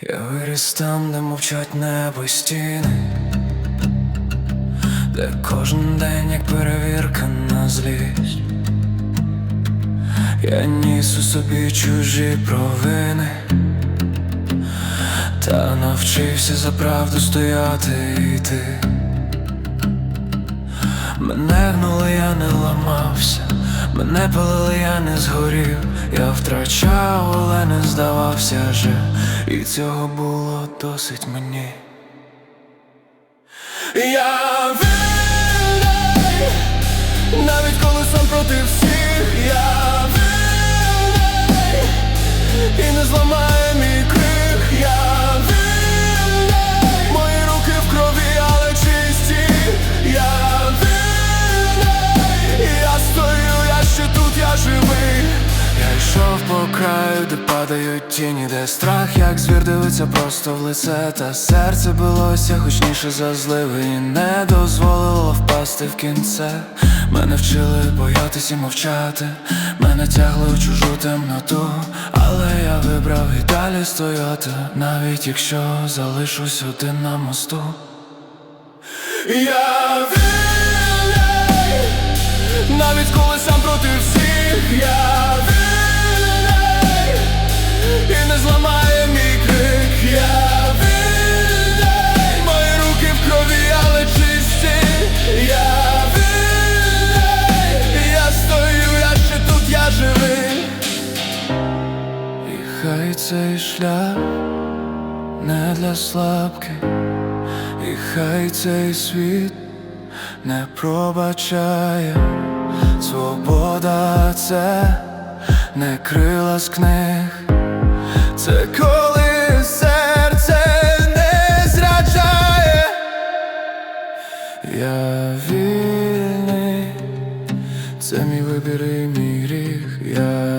Я виріс там, де мовчать небо й стіни, де кожен день як перевірка на злість. Я ніс у собі чужі провини, та навчився за правду стояти і йти. Мене гнули, я не ламався, мене палили, я не згорів, я втрачав, але не здавався же, і цього було досить мені. Я вільний, навіть коли сам проти всіх, я краю, де падають тіні, де страх, як звір дивиться просто в лице, та серце билося гучніше за зливи І не дозволило впасти в кінце. Мене вчили боятися і мовчати, мене тягли у чужу темноту, але я вибрав і далі стояти, навіть якщо залишусь один на мосту. Я вільний, навіть коли сам проти всіх, я цей шлях не для слабких. І хай цей світ не пробачає, свобода це не крила з книг, це коли серце не зраджає. Я вільний, це мій вибір і мій гріх, я